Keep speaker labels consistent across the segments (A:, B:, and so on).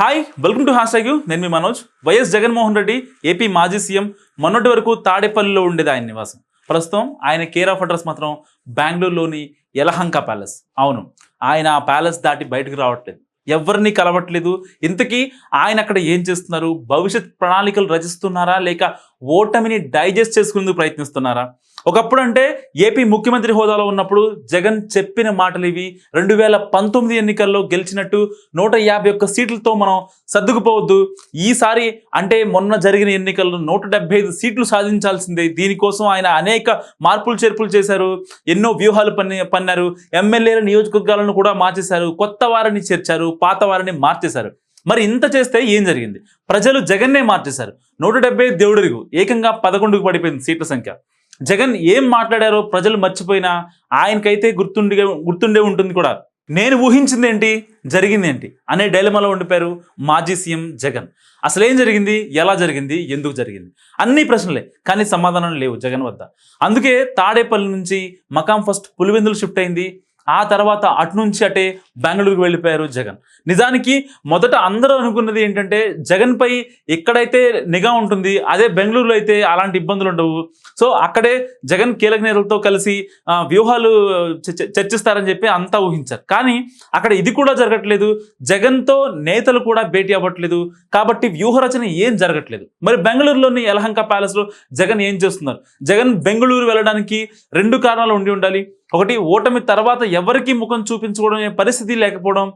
A: Hi welcome to hash tag నేను మీ Manoj. YS Jaganmohan Reddy AP మాజీ సీఎం. మొన్నటి వరకు తాడేపల్లిలో ఉండేది ఆయన నివాసం. ప్రస్తుతం ఆయన కేర్ ఆఫ్ అడ్రస్ మాత్రం బెంగళూరులోని యలహంక ప్యాలెస్. అవును ఆయన ఆ ప్యాలెస్ దాటి బయటకు రావట్లేదు. ఎవరిని కలవట్లేదు. ఇంతకీ ఆయన అక్కడ ఏం చేస్తున్నారు? భవిష్యత్ ప్రణాళికలు రచిస్తున్నారా? లేక ఓటమిని డైజెస్ట్ చేసుకునేందుకు ప్రయత్నిస్తున్నారా? ఒకప్పుడు అంటే ఏపీ ముఖ్యమంత్రి హోదాలో ఉన్నప్పుడు జగన్ చెప్పిన మాటలు ఇవి. రెండు వేల పంతొమ్మిది ఎన్నికల్లో గెలిచినట్టు నూట యాభై ఒక్క సీట్లతో మనం సర్దుకుపోవద్దు. ఈసారి అంటే మొన్న జరిగిన ఎన్నికల్లో నూట డెబ్బై ఐదు సీట్లు సాధించాల్సిందే. దీనికోసం ఆయన అనేక మార్పులు చేర్పులు చేశారు. ఎన్నో వ్యూహాలు పన్ని పన్నారు. ఎమ్మెల్యేల నియోజకవర్గాలను కూడా మార్చేశారు. కొత్త వారిని చేర్చారు. పాత వారిని మార్చేశారు. మరి ఇంత చేస్తే ఏం జరిగింది? ప్రజలు జగన్నే మార్చేశారు. నూట డెబ్బై దేవుడిరిగు. ఏకంగా పదకొండుకు పడిపోయింది సీట్ల సంఖ్య. జగన్ ఏం మాట్లాడారో ప్రజలు మర్చిపోయినా ఆయనకైతే గుర్తుండి గుర్తుండే ఉంటుంది కూడా. నేను ఊహించింది ఏంటి జరిగింది ఏంటి అనే డైలమాలో ఉండిపోయారు మాజీ సీఎం జగన్. అసలు ఏం జరిగింది? ఎలా జరిగింది? ఎందుకు జరిగింది? అన్ని ప్రశ్నలే కానీ సమాధానం లేవు జగన్ వద్ద. అందుకే తాడేపల్లి నుంచి మకాం ఫస్ట్ పులివెందులు షిఫ్ట్ అయింది. ఆ తర్వాత అటు నుంచి అటే బెంగళూరుకు వెళ్ళిపోయారు జగన్. నిజానికి మొదట అందరూ అనుకున్నది ఏంటంటే జగన్ పై ఎక్కడైతే నిఘా ఉంటుంది అదే బెంగళూరులో అయితే అలాంటి ఇబ్బందులు ఉండవు. సో అక్కడే జగన్ కీలక నేతలతో కలిసి వ్యూహాలు చర్చిస్తారని చెప్పి అంతా ఊహించారు. కానీ అక్కడ ఇది కూడా జరగట్లేదు. జగన్తో నేతలు కూడా భేటీ అవ్వట్లేదు. కాబట్టి వ్యూహరచన ఏం జరగట్లేదు. మరి బెంగళూరులోని యలహంక ప్యాలెస్లో జగన్ ఏం చేస్తున్నారు? జగన్ బెంగళూరు వెళ్ళడానికి రెండు కారణాలు ఉండి ఉండాలి. ఒకటి ఓటమి తర్వాత ఎవరికి ముఖం చూపించుకోవడం పరిస్థితి లేకపోవడం.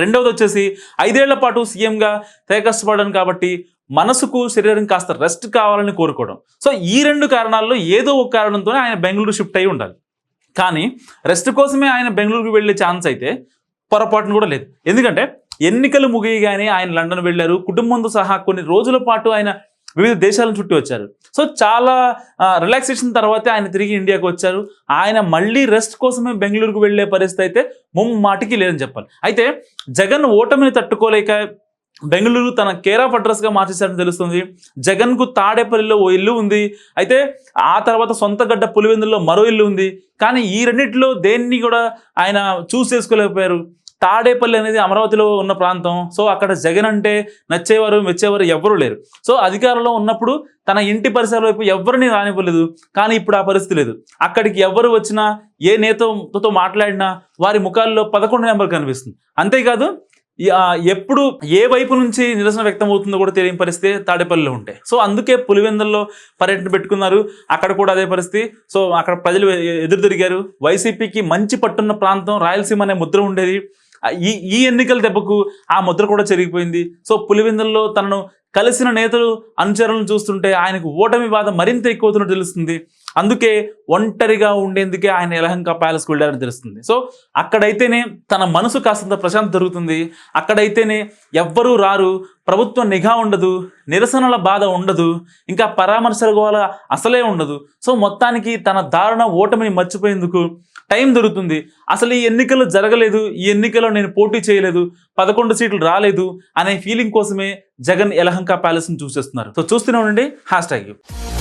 A: రెండవది వచ్చేసి ఐదేళ్ళ పాటు సీఎంగా తెగ కష్టపడడం కాబట్టి మనసుకు శరీరం కాస్త రెస్ట్ కావాలని కోరుకోవడం. సో ఈ రెండు కారణాల్లో ఏదో ఒక కారణంతోనే ఆయన బెంగళూరు షిఫ్ట్ అయి ఉండాలి. కానీ రెస్ట్ కోసమే ఆయన బెంగళూరుకు వెళ్ళే ఛాన్స్ అయితే పొరపాటును కూడా లేదు. ఎందుకంటే ఎన్నికలు ముగియగానే ఆయన లండన్ వెళ్ళారు. కుటుంబంతో సహా కొన్ని రోజుల పాటు ఆయన వివిధ దేశాలను చుట్టి వచ్చారు. సో చాలా రిలాక్సేషన్ తర్వాతే ఆయన తిరిగి ఇండియాకి వచ్చారు. ఆయన మళ్ళీ రెస్ట్ కోసమే బెంగళూరుకు వెళ్ళే పరిస్థితి అయితే ముమ్మాటికి లేదని చెప్పాలి. అయితే జగన్ ఓటమిని తట్టుకోలేక బెంగళూరు తన కేర్ ఆఫ్ అడ్రస్గా మార్చేశారని తెలుస్తుంది. జగన్కు తాడేపల్లిలో ఓ ఇల్లు ఉంది. అయితే ఆ తర్వాత సొంత గడ్డ పులివెందుల్లో మరో ఇల్లు ఉంది. కానీ ఈ రెండిట్లో దేన్ని కూడా ఆయన చూస్ చేసుకోలేకపోయారు. తాడేపల్లి అనేది అమరావతిలో ఉన్న ప్రాంతం. సో అక్కడ జగన్ అంటే నచ్చేవారు మెచ్చేవారు ఎవ్వరూ లేరు. సో అధికారంలో ఉన్నప్పుడు తన ఇంటి పరిసర వైపు ఎవరిని రానివ్వలేదు. కానీ ఇప్పుడు ఆ పరిస్థితి లేదు. అక్కడికి ఎవరు వచ్చినా ఏ నేతతో మాట్లాడినా వారి ముఖాల్లో పదకొండు నెంబర్ కనిపిస్తుంది. అంతేకాదు ఎప్పుడు ఏ వైపు నుంచి నిరసన వ్యక్తం అవుతుందో కూడా తెలియని పరిస్థితి తాడేపల్లిలో ఉంటాయి సో అందుకే పులివెందుల్లో పర్యటన పెట్టుకున్నారు. అక్కడ కూడా అదే పరిస్థితి. సో అక్కడ ప్రజలు ఎదురు తిరిగారు. వైసీపీకి మంచి పట్టున్న ప్రాంతం రాయలసీమ అనే ముద్ర ఉండేది. ఈ ఈ ఎన్నికల దెబ్బకు ఆ ముద్ర కూడా చెరిగిపోయింది. సో పులివెందుల్లో తనను కలిసిన నేతలు అనుచరులను చూస్తుంటే ఆయనకు ఓటమి బాధ మరింత ఎక్కువతున్నట్టు తెలుస్తుంది. అందుకే ఒంటరిగా ఉండేందుకే ఆయన ఎలహంక ప్యాలెస్కి వెళ్ళారని తెలుస్తుంది. సో అక్కడైతేనే తన మనసు కాస్తంత ప్రశాంతత దొరుకుతుంది. అక్కడైతేనే ఎవ్వరూ రారు. ప్రభుత్వం నిఘా ఉండదు. నిరసనల బాధ ఉండదు. ఇంకా పరామర్శల గోల అసలే ఉండదు. సో మొత్తానికి తన దారుణ ఓటమిని మర్చిపోయేందుకు టైం దొరుకుతుంది. అసలు ఈ ఎన్నికలు జరగలేదు. ఈ ఎన్నికల్లో నేను పోటీ చేయలేదు. పదకొండు సీట్లు రాలేదు అనే ఫీలింగ్ కోసమే జగన్ ఎలహంక ప్యాలెస్ని చూసేస్తున్నారు. సో చూస్తూనే ఉండండి. Hash tag